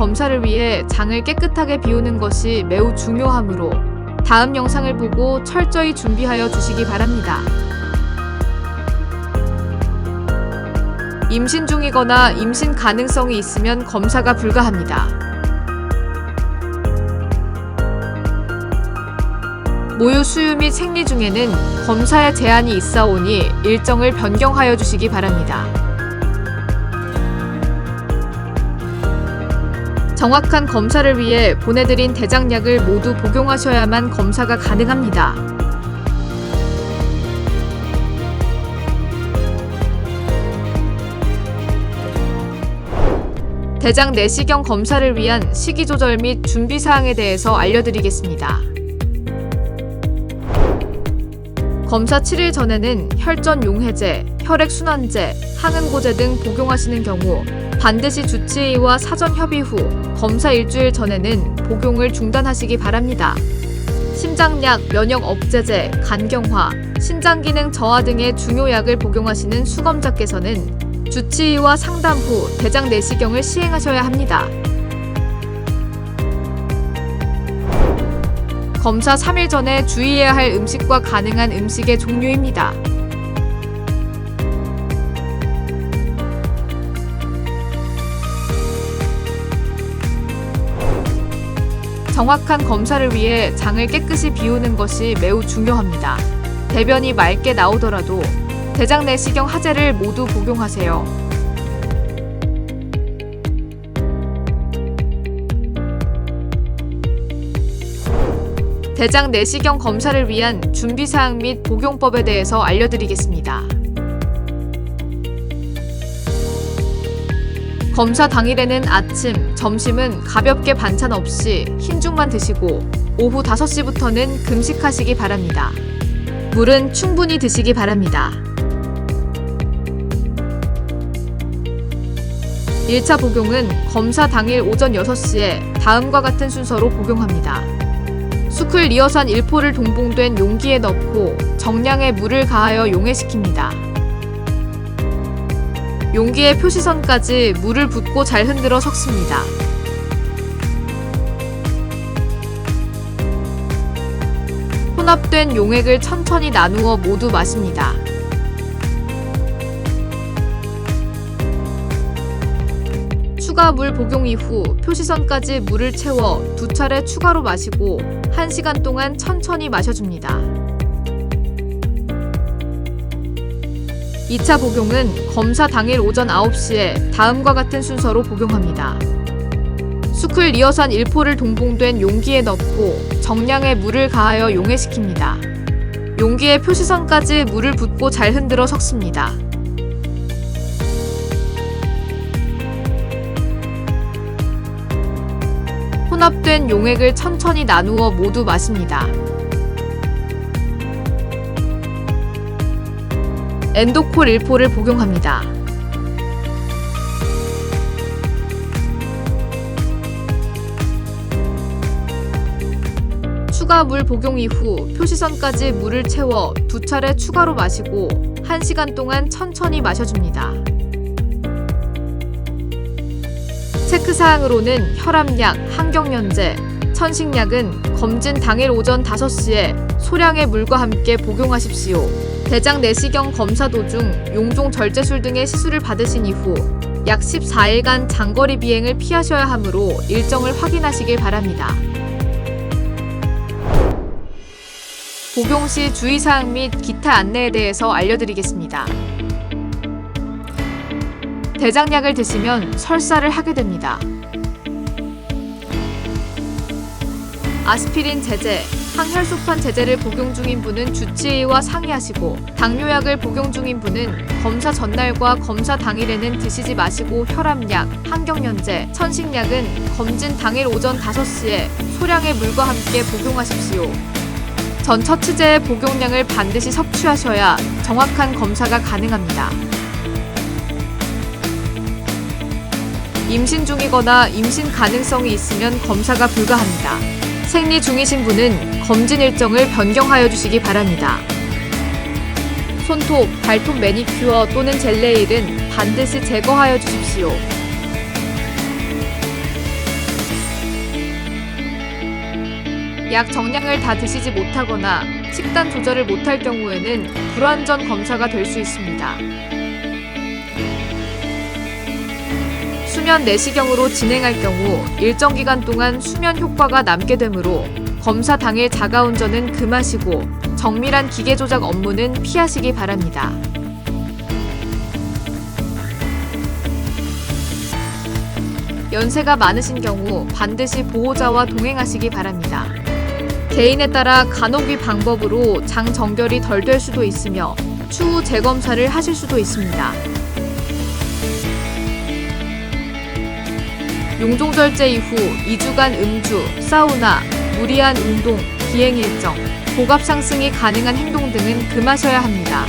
검사를 위해 장을 깨끗하게 비우는 것이 매우 중요하므로 다음 영상을 보고 철저히 준비하여 주시기 바랍니다. 임신 중이거나 임신 가능성이 있으면 검사가 불가합니다. 모유 수유 및 생리 중에는 검사에 제한이 있어 오니 일정을 변경하여 주시기 바랍니다. 정확한 검사를 위해 보내드린 대장약을 모두 복용하셔야만 검사가 가능합니다. 대장 내시경 검사를 위한 식이 조절 및 준비 사항에 대해서 알려드리겠습니다. 검사 7일 전에는 혈전 용해제, 혈액 순환제, 항응고제 등 복용하시는 경우 반드시 주치의와 사전 협의 후 검사 일주일 전에는 복용을 중단하시기 바랍니다. 심장약, 면역 억제제, 간경화, 신장 기능 저하 등의 중요약을 복용하시는 수검자께서는 주치의와 상담 후 대장 내시경을 시행하셔야 합니다. 검사 3일 전에 주의해야 할 음식과 가능한 음식의 종류입니다. 정확한 검사를 위해 장을 깨끗이 비우는 것이 매우 중요합니다. 대변이 맑게 나오더라도 대장 내시경 하제를 모두 복용하세요. 대장 내시경 검사를 위한 준비사항 및 복용법에 대해서 알려드리겠습니다. 검사 당일에는 아침, 점심은 가볍게 반찬 없이 흰죽만 드시고 오후 5시부터는 금식하시기 바랍니다. 물은 충분히 드시기 바랍니다. 1차 복용은 검사 당일 오전 6시에 다음과 같은 순서로 복용합니다. 수클 리어산 1포를 동봉된 용기에 넣고 정량의 물을 가하여 용해시킵니다. 용기의 표시선까지 물을 붓고 잘 흔들어 섞습니다. 혼합된 용액을 천천히 나누어 모두 마십니다. 추가 물 복용 이후 표시선까지 물을 채워 두 차례 추가로 마시고 1시간 동안 천천히 마셔줍니다. 2차 복용은 검사 당일 오전 9시에 다음과 같은 순서로 복용합니다. 수클 리어산 1포를 동봉된 용기에 넣고 정량의 물을 가하여 용해시킵니다. 용기의 표시선까지 물을 붓고 잘 흔들어 섞습니다. 혼합된 용액을 천천히 나누어 모두 마십니다. 엔도콜 1포를 복용합니다. 추가 물 복용 이후 표시선까지 물을 채워 두 차례 추가로 마시고 1시간 동안 천천히 마셔줍니다. 체크사항으로는 혈압약, 항경련제, 천식약은 검진 당일 오전 5시에 소량의 물과 함께 복용하십시오. 대장 내시경 검사 도중 용종 절제술 등의 시술을 받으신 이후 약 14일간 장거리 비행을 피하셔야 하므로 일정을 확인하시길 바랍니다. 복용 시 주의사항 및 기타 안내에 대해서 알려드리겠습니다. 대장약을 드시면 설사를 하게 됩니다. 아스피린 제제, 항혈소판 제제를 복용 중인 분은 주치의와 상의하시고 당뇨약을 복용 중인 분은 검사 전날과 검사 당일에는 드시지 마시고 혈압약, 항경련제, 천식약은 검진 당일 오전 5시에 소량의 물과 함께 복용하십시오. 전 처치제의 복용량을 반드시 섭취하셔야 정확한 검사가 가능합니다. 임신 중이거나 임신 가능성이 있으면 검사가 불가합니다. 생리 중이신 분은 검진 일정을 변경하여 주시기 바랍니다. 손톱, 발톱 매니큐어 또는 젤네일은 반드시 제거하여 주십시오. 약 정량을 다 드시지 못하거나 식단 조절을 못할 경우에는 불완전 검사가 될 수 있습니다. 수면 내시경으로 진행할 경우 일정 기간 동안 수면 효과가 남게 되므로 검사 당일 자가 운전은 금하시고 정밀한 기계 조작 업무는 피하시기 바랍니다. 연세가 많으신 경우 반드시 보호자와 동행하시기 바랍니다. 개인에 따라 간호기 방법으로 장 정결이 덜 될 수도 있으며 추후 재검사를 하실 수도 있습니다. 용종절제 이후 2주간 음주, 사우나, 무리한 운동, 비행 일정, 고갑 상승이 가능한 행동 등은 금하셔야 합니다.